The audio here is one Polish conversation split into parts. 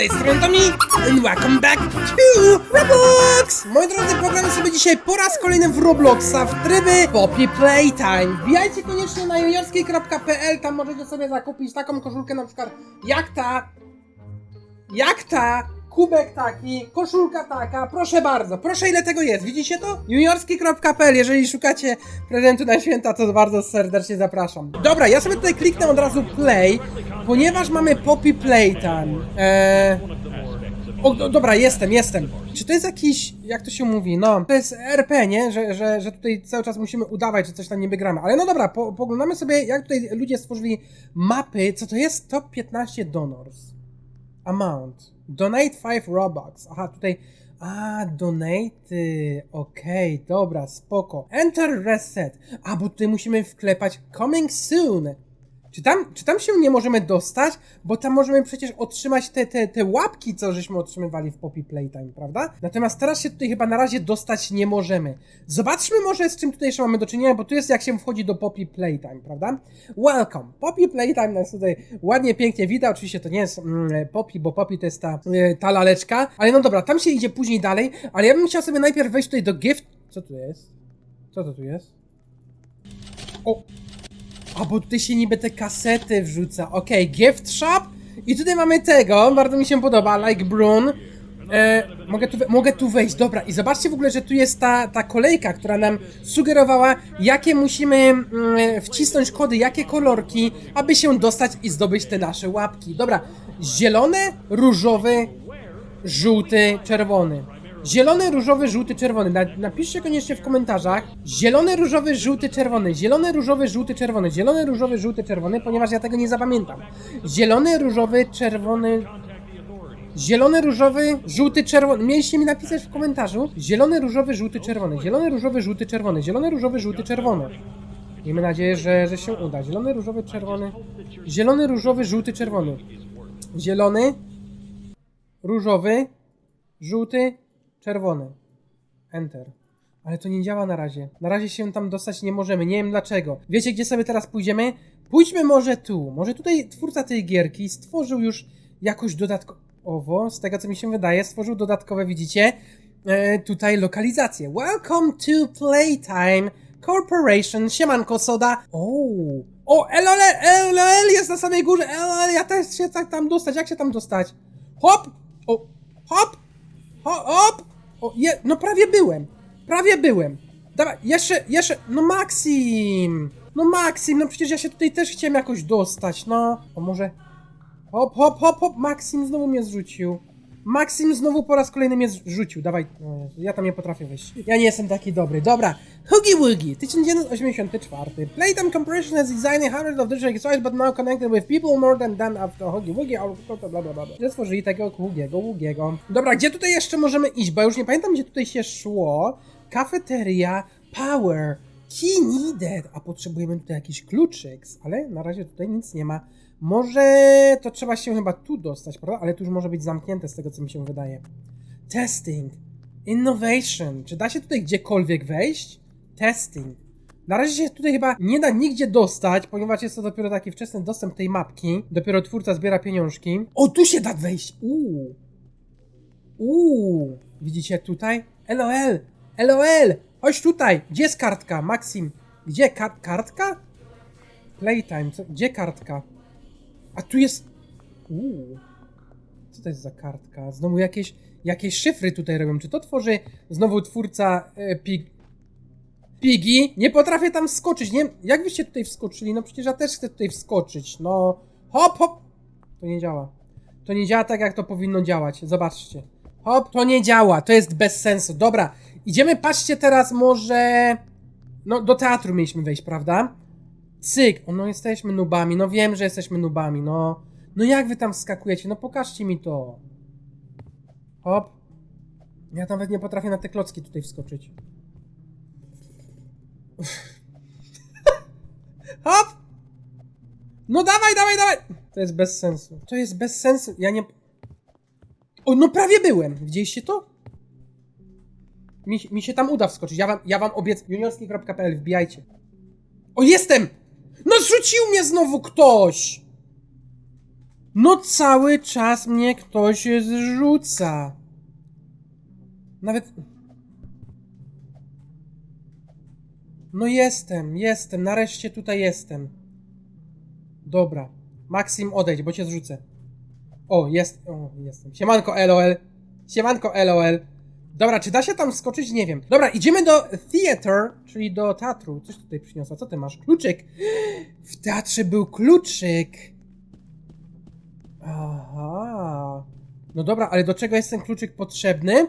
Tej strony Tomi and welcome back to Roblox! Moi drodzy, pogramy sobie dzisiaj po raz kolejny w Robloxa w tryby Poppy Playtime. Wbijajcie koniecznie na juniorskiej.pl, tam możecie sobie zakupić taką koszulkę na przykład jak ta, jak ta, kubek taki, koszulka taka, proszę bardzo, proszę ile tego jest, widzicie to? juniorski.pl, jeżeli szukacie prezentu na święta, to bardzo serdecznie zapraszam. Dobra, ja sobie tutaj kliknę od razu play, ponieważ mamy Poppy Playtime. Eee... O, do, dobra, jestem, jestem. Czy to jest jakiś, jak to się mówi, no, to jest RP, nie? Że, że, że tutaj cały czas musimy udawać, że coś tam niby gramy. Ale no dobra, po, poglądamy sobie, jak tutaj ludzie stworzyli mapy, co to jest top 15 donors. Amount. Donate 5 Robux. Aha, tutaj. A, donate. Okej, dobra, spoko. Enter reset. A, bo tutaj musimy wklepać coming soon. Czy tam, czy tam się nie możemy dostać? Bo tam możemy przecież otrzymać te, te, te łapki, co żeśmy otrzymywali w Poppy Playtime, prawda? Natomiast teraz się tutaj chyba na razie dostać nie możemy. Zobaczmy może z czym tutaj jeszcze mamy do czynienia, bo tu jest jak się wchodzi do Poppy Playtime, prawda? Welcome! Poppy Playtime nas tutaj ładnie, pięknie wita. Oczywiście to nie jest mm, Poppy, bo Poppy to jest ta, e, ta laleczka. Ale no dobra, tam się idzie później dalej. Ale ja bym chciał sobie najpierw wejść tutaj do gift... Co tu jest? Co to tu jest? O! A bo tutaj się niby te kasety wrzuca. Okej, gift shop. I tutaj mamy tego, bardzo mi się podoba, like Brun. E, mogę, tu, mogę tu wejść, dobra. I zobaczcie w ogóle, że tu jest ta, ta kolejka, która nam sugerowała, jakie musimy mm, wcisnąć kody, jakie kolorki, aby się dostać i zdobyć te nasze łapki. Dobra, zielony, różowy, żółty, czerwony. Zielony, różowy, żółty, czerwony. Na, napiszcie koniecznie w komentarzach. Zielony, różowy, żółty, czerwony. Zielony, różowy, żółty, czerwony. Zielony, różowy, żółty, czerwony, ponieważ ja tego nie zapamiętam. Zielony, różowy, czerwony. Zielony, różowy, żółty, czerwony. Mieliście mi napisać w komentarzu. Zielony, różowy, żółty, czerwony. Zielony, różowy, żółty, czerwony. Zielony, różowy, żółty, czerwony. Miejmy nadzieję, że, że się uda. Zielony, różowy, czerwony. Zielony, różowy, żółty, czerwony. Zielony, różowy, żółty, czerwony. Enter. Ale to nie działa na razie. Na razie się tam dostać nie możemy. Nie wiem dlaczego. Wiecie, gdzie sobie teraz pójdziemy? Pójdźmy może tu. Może tutaj twórca tej gierki stworzył już jakoś dodatkowo, z tego co mi się wydaje, stworzył dodatkowe, widzicie, e, tutaj lokalizację. Welcome to Playtime Corporation. Siemanko, soda. O, o, LOL, LOL jest na samej górze. LOL, ja też się tak tam dostać. Jak się tam dostać? Hop! O, hop! Hop! hop. O, je, no prawie byłem. Prawie byłem. Dawaj, jeszcze, jeszcze, no Maxim! No Maxim, no przecież ja się tutaj też chciałem jakoś dostać, no. O może... Hop, hop, hop, hop, Maxim znowu mnie zrzucił. Maxim znowu po raz kolejny mnie zrzucił. Dawaj, o Jezu, ja tam nie potrafię wejść. Ja nie jestem taki dobry. Dobra, Hoogie Woogie, 1984. Playtime Compression has designed hundreds of different stories, but now connected with people more than them after Hoogie Woogie, or bla bla bla stworzyli tego Hoogiego Woogiego. Dobra, gdzie tutaj jeszcze możemy iść? Bo już nie pamiętam, gdzie tutaj się szło. Cafeteria, Power, Key needed. A potrzebujemy tutaj jakiś kluczyk, ale na razie tutaj nic nie ma. Może to trzeba się chyba tu dostać, prawda? Ale tu już może być zamknięte z tego, co mi się wydaje. Testing. Innovation. Czy da się tutaj gdziekolwiek wejść? Testing. Na razie się tutaj chyba nie da nigdzie dostać, ponieważ jest to dopiero taki wczesny dostęp tej mapki. Dopiero twórca zbiera pieniążki. O, tu się da wejść! Uuu. Uuu. Widzicie tutaj? LOL! LOL! Chodź tutaj! Gdzie jest kartka? Maxim. Gdzie kar kartka? Playtime. Co? Gdzie kartka? A tu jest. Uuu. Co to jest za kartka? Znowu jakieś, jakieś szyfry tutaj robią. Czy to tworzy znowu twórca e, Pig. Pigi? Nie potrafię tam wskoczyć. Nie jak wyście tutaj wskoczyli? No przecież ja też chcę tutaj wskoczyć. No. Hop, hop! To nie działa. To nie działa tak, jak to powinno działać. Zobaczcie. Hop, to nie działa. To jest bez sensu. Dobra. Idziemy, patrzcie teraz może... No, do teatru mieliśmy wejść, prawda? Cyk, o, no jesteśmy nubami, no wiem, że jesteśmy nubami, no. No jak wy tam skakujecie? No pokażcie mi to. Hop. Ja nawet nie potrafię na te klocki tutaj wskoczyć. Hop! No dawaj, dawaj, dawaj! To jest bez sensu. To jest bez sensu. Ja nie... O, no prawie byłem. Widzieliście to? Mi, mi się tam uda wskoczyć. Ja wam, ja wam obiec... juniorski.pl, wbijajcie. O, jestem! No zrzucił mnie znowu ktoś! No cały czas mnie ktoś zrzuca. Nawet... No jestem, jestem, nareszcie tutaj jestem. Dobra. Maxim, odejdź, bo cię zrzucę. O, jest, o, jestem. Siemanko, LOL. Siemanko, LOL. Dobra, czy da się tam skoczyć? Nie wiem. Dobra, idziemy do theater, czyli do teatru. Coś tutaj przyniosła. Co ty masz? Kluczyk. W teatrze był kluczyk. Aha. No dobra, ale do czego jest ten kluczyk potrzebny?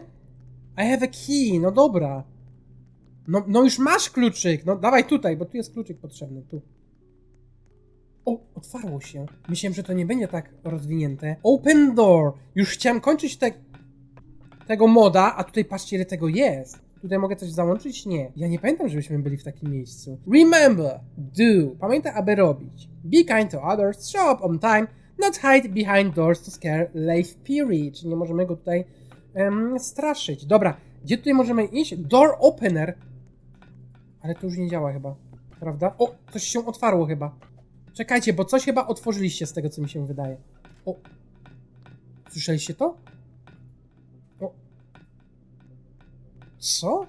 I have a key. No dobra. No, no już masz kluczyk. No dawaj tutaj, bo tu jest kluczyk potrzebny. Tu. O, otwarło się. Myślałem, że to nie będzie tak rozwinięte. Open door. Już chciałem kończyć te, tego moda, a tutaj patrzcie, ile tego jest. Tutaj mogę coś załączyć? Nie. Ja nie pamiętam, żebyśmy byli w takim miejscu. Remember, do. Pamiętaj, aby robić. Be kind to others, show up on time, not hide behind doors to scare life period. Czyli nie możemy go tutaj em, straszyć. Dobra, gdzie tutaj możemy iść? Door opener. Ale to już nie działa chyba. Prawda? O, coś się otwarło chyba. Czekajcie, bo coś chyba otworzyliście z tego, co mi się wydaje. O. Słyszeliście to? O. Co?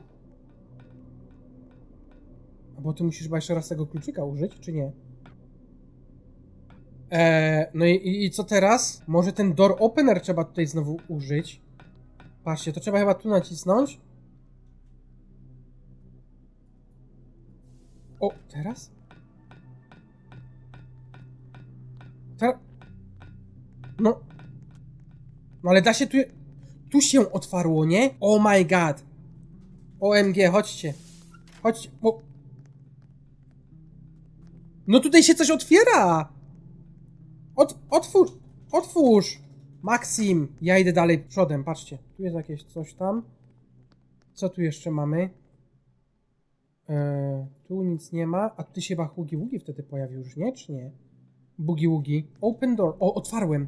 A bo ty musisz chyba jeszcze raz tego kluczyka użyć, czy nie? Eee, no i, i, i co teraz? Może ten door opener trzeba tutaj znowu użyć? Patrzcie, to trzeba chyba tu nacisnąć. O, teraz? Teraz? No. No ale da się tu... Tu się otwarło, nie? Oh my god. OMG, chodźcie. Chodźcie. O. No tutaj się coś otwiera. Ot, otwórz. Otwórz. Maxim. Ja idę dalej przodem, patrzcie. Tu jest jakieś coś tam. Co tu jeszcze mamy? Eee, tu nic nie ma. A tu się chyba Hugi Wugi wtedy pojawił już, nie? Czy nie? Bugi Wugi. Open door. O, otwarłem.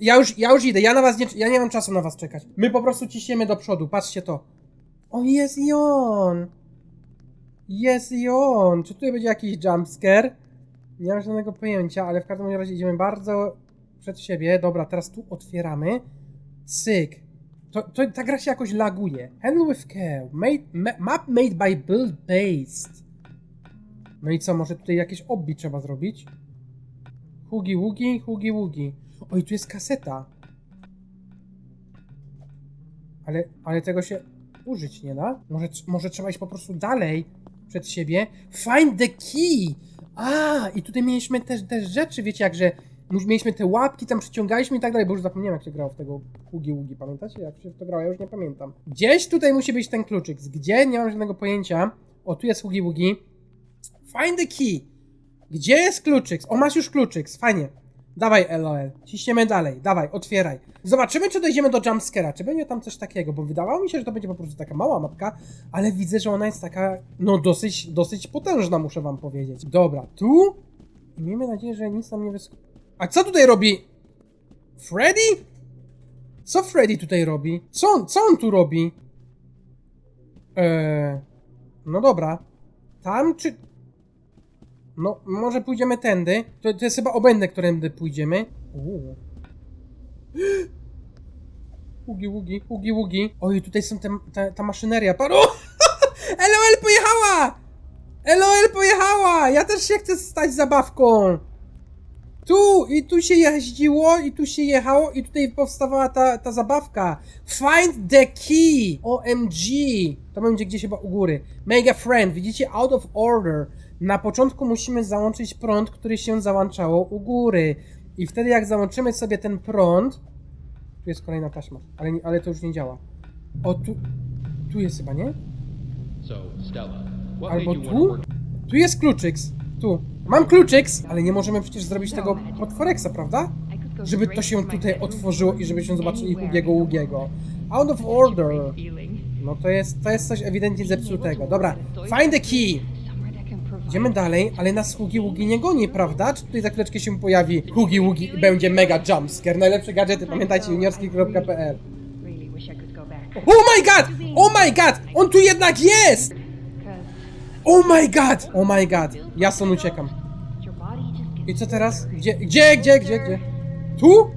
Ja już, ja już idę. Ja na was nie, ja nie mam czasu na was czekać. My po prostu ciśniemy do przodu. Patrzcie to. O, jest i on. Jest i on. Czy tutaj będzie jakiś jumpscare? Nie mam żadnego pojęcia, ale w każdym razie idziemy bardzo przed siebie. Dobra, teraz tu otwieramy. Cyk. To, to, ta gra się jakoś laguje. Handle with care. Made, ma, map made by build based. No i co, może tutaj jakieś obbi trzeba zrobić? Hugi Wugi, Hugi Wugi. Oj, tu jest kaseta. Ale, ale tego się użyć nie da? Może, może trzeba iść po prostu dalej przed siebie? Find the key! A, i tutaj mieliśmy też, też rzeczy, wiecie, jak że mieliśmy te łapki, tam przyciągaliśmy i tak dalej, bo już zapomniałem, jak się grało w tego Hugi Wugi, pamiętacie? Jak się w to grało? Ja już nie pamiętam. Gdzieś tutaj musi być ten kluczyk. Gdzie? Nie mam żadnego pojęcia. O, tu jest Hugi Wugi. Find the key. Gdzie jest kluczyk? O, masz już kluczyk, fajnie. Dawaj, LOL. Ciśniemy dalej, dawaj, otwieraj. Zobaczymy, czy dojdziemy do jumpscare'a, czy będzie tam coś takiego, bo wydawało mi się, że to będzie po prostu taka mała mapka, ale widzę, że ona jest taka, no dosyć, dosyć potężna, muszę wam powiedzieć. Dobra, tu? Miejmy nadzieję, że nic nam nie wysk... A co tutaj robi? Freddy? Co Freddy tutaj robi? Co on, co on tu robi? Eee, no dobra. Tam czy... No, może pójdziemy tędy. To, to jest chyba obędne, którędy pójdziemy. Uuu. Ugi, ugi, ugi, ugi. Oj, tutaj są te, ta, ta maszyneria. Paro! LOL pojechała! LOL pojechała! Ja też się chcę stać zabawką. Tu i tu się jeździło, i tu się jechało, i tutaj powstawała ta, ta zabawka. Find the key! OMG! To będzie gdzieś chyba u góry. Mega friend, widzicie? Out of order. Na początku musimy załączyć prąd, który się załączało u góry. I wtedy jak załączymy sobie ten prąd... Tu jest kolejna taśma, ale, ale to już nie działa. O, tu... Tu jest chyba, nie? Albo tu? Tu jest kluczyks. Tu. Mam kluczyks, ale nie możemy przecież zrobić tego potworeksa, prawda? Żeby to się tutaj otworzyło i żebyśmy zobaczyli Hugiego Ługiego. Out of order. No to jest, to jest coś ewidentnie zepsutego. Dobra, find the key. Idziemy dalej, ale nas Hugi Ługi nie goni, prawda? Czy tutaj za chwileczkę się pojawi Hugi Ługi i będzie mega jumpscare? Najlepsze gadżety, pamiętajcie, juniorski.pl Oh my god! Oh my god! On tu jednak jest! Oh my god! Oh my god! Ja stąd uciekam. I co teraz? Gdzie, gdzie, gdzie, gdzie, gdzie? Tu?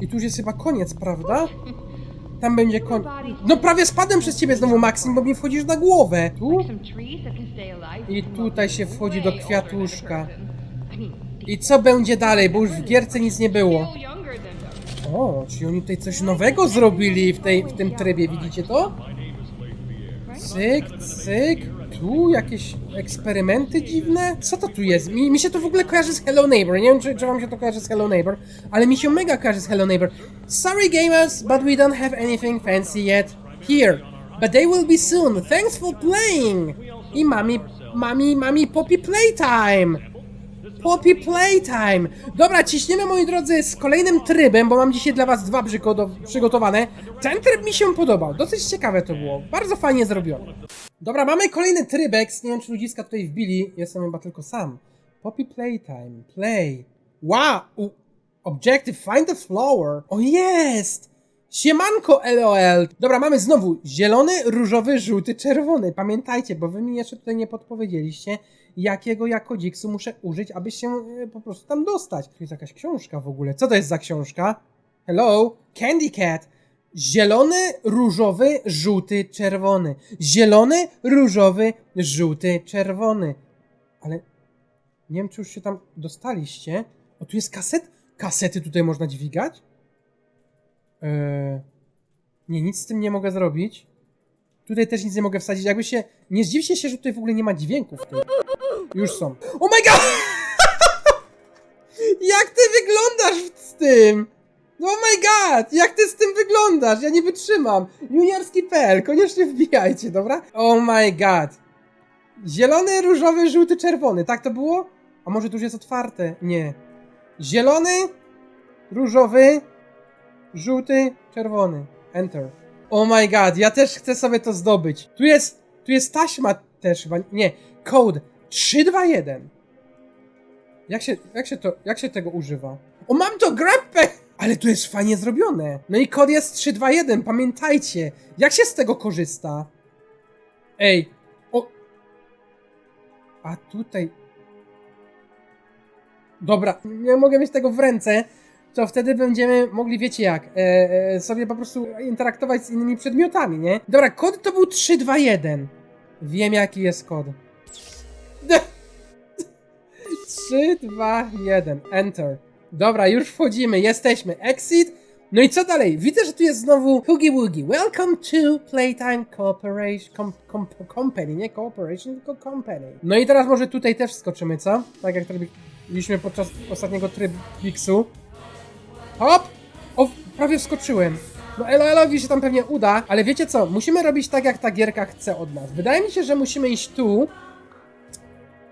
I tu już jest chyba koniec, prawda? Tam będzie koniec. No prawie spadłem przez ciebie znowu, Maxim, bo mi wchodzisz na głowę. Tu? I tutaj się wchodzi do kwiatuszka. I co będzie dalej, bo już w gierce nic nie było. O, czyli oni tutaj coś nowego zrobili w, tej, w tym trybie, widzicie to? Cyk, cyk. Tu jakieś eksperymenty dziwne? Co to tu jest? Mi, mi się to w ogóle kojarzy z Hello Neighbor. Nie wiem, czy, czy wam się to kojarzy z Hello Neighbor, ale mi się mega kojarzy z Hello Neighbor. Sorry gamers, but we don't have anything fancy yet here. But they will be soon. Thanks for playing. I mami, mami, mami Poppy Playtime. Poppy Playtime! Dobra, ciśniemy moi drodzy z kolejnym trybem, bo mam dzisiaj dla was dwa przygotowane. Ten tryb mi się podobał, dosyć ciekawe to było, bardzo fajnie zrobione. Dobra, mamy kolejny trybek, nie wiem czy ludziska tutaj wbili, jestem chyba tylko sam. Poppy Playtime, play. Wow! Objective, find the flower. O jest! Siemanko LOL! Dobra, mamy znowu zielony, różowy, żółty, czerwony. Pamiętajcie, bo wy mi jeszcze tutaj nie podpowiedzieliście, jakiego ja kodiksu muszę użyć, aby się e, po prostu tam dostać. Tu jest jakaś książka w ogóle. Co to jest za książka? Hello? Candy Cat. Zielony, różowy, żółty, czerwony. Zielony, różowy, żółty, czerwony. Ale nie wiem, czy już się tam dostaliście. O, tu jest kaset? Kasety tutaj można dźwigać? Eee, nie, nic z tym nie mogę zrobić. Tutaj też nic nie mogę wsadzić. Jakby się. Nie zdziwcie się, że tutaj w ogóle nie ma dźwięków. tym. Już są. Oh my god! Jak ty wyglądasz z tym? Oh my god! Jak ty z tym wyglądasz? Ja nie wytrzymam. Juniorski.pl, koniecznie wbijajcie, dobra? Oh my god. Zielony, różowy, żółty, czerwony. Tak to było? A może tu już jest otwarte? Nie. Zielony, różowy, żółty, czerwony. Enter. Oh my god, ja też chcę sobie to zdobyć. Tu jest, tu jest taśma też chyba, nie, code 321. Jak się, jak się to, jak się tego używa? O, mam to grappę! Ale tu jest fajnie zrobione. No i kod jest 321, pamiętajcie. Jak się z tego korzysta? Ej, o... A tutaj... Dobra, nie mogę mieć tego w ręce, to wtedy będziemy mogli, wiecie jak, e, e, sobie po prostu interaktować z innymi przedmiotami, nie? Dobra, kod to był 321. Wiem jaki jest kod. 3, 2, 1, enter. Dobra, już wchodzimy, jesteśmy. Exit. No i co dalej? Widzę, że tu jest znowu Hoogie Woogie. Welcome to Playtime Cooperation com, com, Company, nie Cooperation, tylko Company. No i teraz może tutaj też skoczymy, co? Tak jak robiliśmy podczas ostatniego trybiksu. Hop! O, prawie wskoczyłem. No Eloelowi się tam pewnie uda, ale wiecie co? Musimy robić tak, jak ta gierka chce od nas. Wydaje mi się, że musimy iść tu,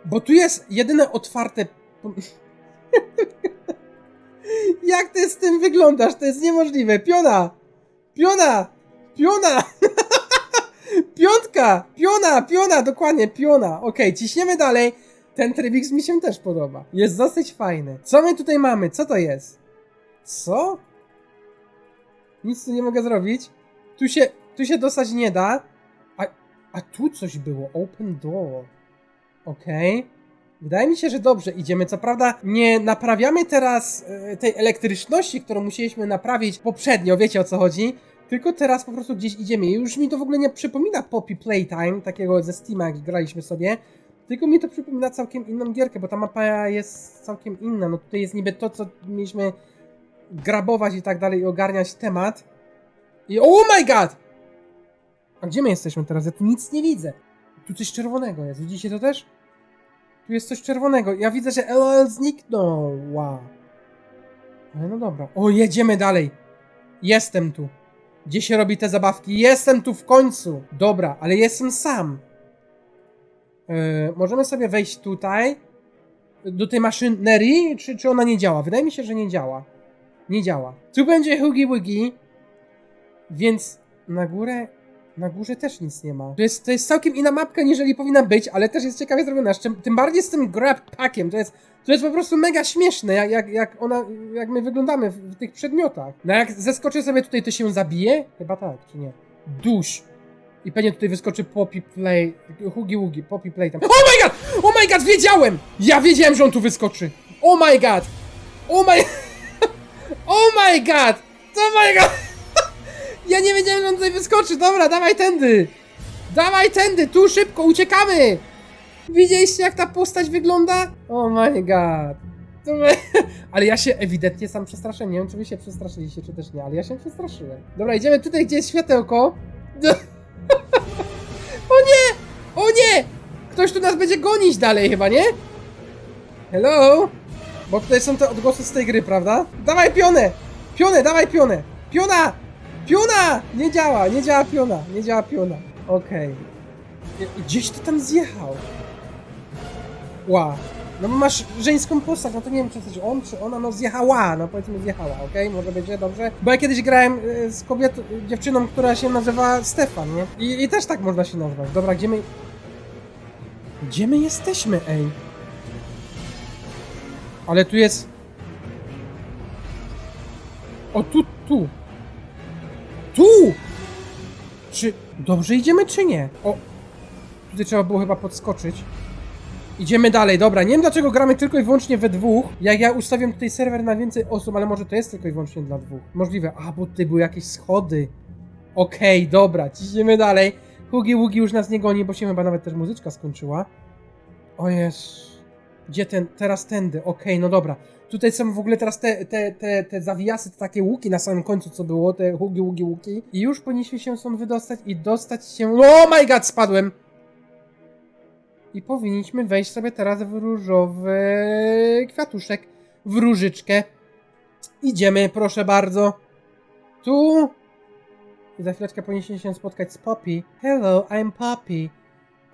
bo tu jest jedyne otwarte... jak ty z tym wyglądasz? To jest niemożliwe. Piona! Piona! Piona! Piątka! Piona! Piona! Dokładnie, piona. Okej, ciśniemy dalej. Ten trybix mi się też podoba. Jest dosyć fajny. Co my tutaj mamy? Co to jest? Co? Nic tu nie mogę zrobić. Tu się, tu się dostać nie da. A, a tu coś było. Open door. Okej. Wydaje mi się, że dobrze idziemy. Co prawda nie naprawiamy teraz e, tej elektryczności, którą musieliśmy naprawić poprzednio, wiecie o co chodzi. Tylko teraz po prostu gdzieś idziemy. I Już mi to w ogóle nie przypomina Poppy Playtime, takiego ze Steama, jak graliśmy sobie. Tylko mi to przypomina całkiem inną gierkę, bo ta mapa jest całkiem inna. No tutaj jest niby to, co mieliśmy grabować i tak dalej i ogarniać temat. I oh my god! A gdzie my jesteśmy teraz? Ja tu nic nie widzę. Tu coś czerwonego jest. Widzicie to też? Tu jest coś czerwonego. Ja widzę, że LOL zniknął. Wow. Ale no dobra. O, jedziemy dalej. Jestem tu. Gdzie się robi te zabawki? Jestem tu w końcu. Dobra, ale jestem sam. Yy, możemy sobie wejść tutaj. Do tej maszynerii, czy, czy ona nie działa? Wydaje mi się, że nie działa. Nie działa. Tu będzie Hoogie Woogie. Więc na górę. Na górze też nic nie ma. To jest, to jest całkiem inna mapka, niżeli powinna być, ale też jest ciekawie zrobiona. Tym bardziej z tym grab packiem. To jest, to jest po prostu mega śmieszne, jak, jak, jak ona, jak my wyglądamy w, w tych przedmiotach. No jak zeskoczę sobie tutaj, to się zabije? Chyba tak, czy nie? Duś. I pewnie tutaj wyskoczy Poppy Play, Hoogie Woogie, Poppy Play tam. Oh my god! Oh my god, wiedziałem! Ja wiedziałem, że on tu wyskoczy! Oh my god! Oh my... Oh my god! Oh my god! Ja nie wiedziałem, że on tutaj wyskoczy. Dobra, dawaj tędy. Dawaj tędy, tu szybko, uciekamy. Widzieliście jak ta postać wygląda? Oh my god. To my... Ale ja się ewidentnie sam przestraszyłem. Nie wiem, czy wy się przestraszyliście, czy też nie, ale ja się przestraszyłem. Dobra, idziemy tutaj, gdzie jest światełko. O nie! O nie! Ktoś tu nas będzie gonić dalej chyba, nie? Hello? Bo tutaj są te odgłosy z tej gry, prawda? Dawaj pionę! Pionę, dawaj pionę! Piona! Piona! Nie działa, nie działa piona, nie działa piona. Okej. I- Gdzieś ty tam zjechał. Ła. No masz żeńską postać, no to nie wiem czy jesteś on, czy ona, no zjechała, no powiedzmy zjechała, okej? Może będzie dobrze? Bo ja kiedyś grałem y, z kobietą, y, dziewczyną, która się nazywa Stefan, nie? I, I też tak można się nazwać. Dobra, gdzie my... Gdzie my jesteśmy, ej? Ale tu jest... O, tu, tu. Tu! Czy dobrze idziemy, czy nie? O, tutaj trzeba było chyba podskoczyć. Idziemy dalej, dobra. Nie wiem dlaczego gramy tylko i wyłącznie we dwóch. Jak ja ustawiam tutaj serwer na więcej osób, ale może to jest tylko i wyłącznie dla dwóch. Możliwe. A, bo tutaj były jakieś schody. Okej, dobra, ciśniemy dalej. Hugi Wugi już nas nie goni, bo się chyba nawet też muzyczka skończyła. O jest. Gdzie ten? Teraz tędy. Okej, no dobra. Tutaj są w ogóle teraz te, te, te, te zawijasy, te takie łuki na samym końcu, co było, te hugi, ługi, łuki. I już powinniśmy się stąd wydostać i dostać się... Oh my god, spadłem! I powinniśmy wejść sobie teraz w różowy kwiatuszek, w różyczkę. Idziemy, proszę bardzo. Tu. I za chwileczkę powinniśmy się spotkać z Poppy. Hello, I'm Poppy.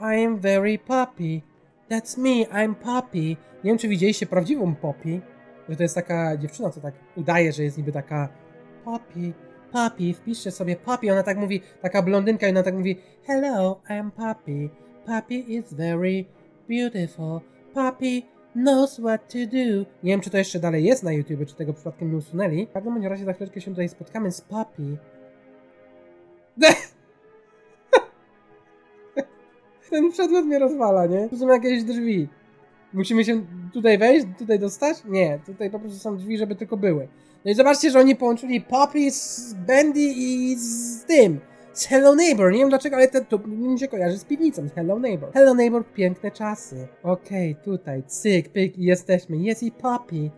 I am very Poppy. That's me, I'm Poppy. Nie wiem, czy widzieliście prawdziwą Poppy, że to jest taka dziewczyna, co tak udaje, że jest niby taka Poppy, Poppy, wpiszcie sobie Poppy, ona tak mówi, taka blondynka i ona tak mówi Hello, I'm Poppy. Poppy is very beautiful. Poppy knows what to do. Nie wiem, czy to jeszcze dalej jest na YouTube, czy tego przypadkiem nie usunęli. W każdym razie za chwileczkę się tutaj spotkamy z Poppy. Ten przedmiot mnie rozwala, nie? Tu są jakieś drzwi. Musimy się tutaj wejść, tutaj dostać? Nie, tutaj po prostu są drzwi, żeby tylko były. No i zobaczcie, że oni połączyli Poppy z Bendy i z tym. Z Hello Neighbor. Nie wiem dlaczego, ale to, to mi się kojarzy z piwnicą, z Hello Neighbor. Hello Neighbor, piękne czasy. Okej, tutaj, cyk, pyk jesteśmy. Jest i Poppy.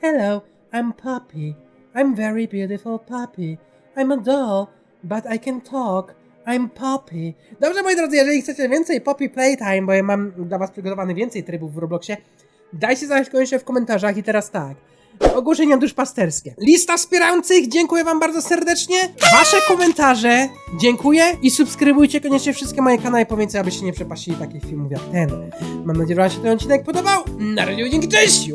Hello, I'm Poppy. I'm very beautiful Poppy. I'm a doll, but I can talk. I'm Poppy. Dobrze, moi drodzy, jeżeli chcecie więcej Poppy Playtime, bo ja mam dla was przygotowany więcej trybów w Robloxie, dajcie znać koniecznie w komentarzach i teraz tak. Ogłoszenia duszpasterskie. Lista wspierających, dziękuję wam bardzo serdecznie. Wasze komentarze, dziękuję. I subskrybujcie koniecznie wszystkie moje kanały po więcej, abyście nie przepaścili takich filmów jak ten. Mam nadzieję, że wam się ten odcinek podobał. Na razie, dzięki, cześć!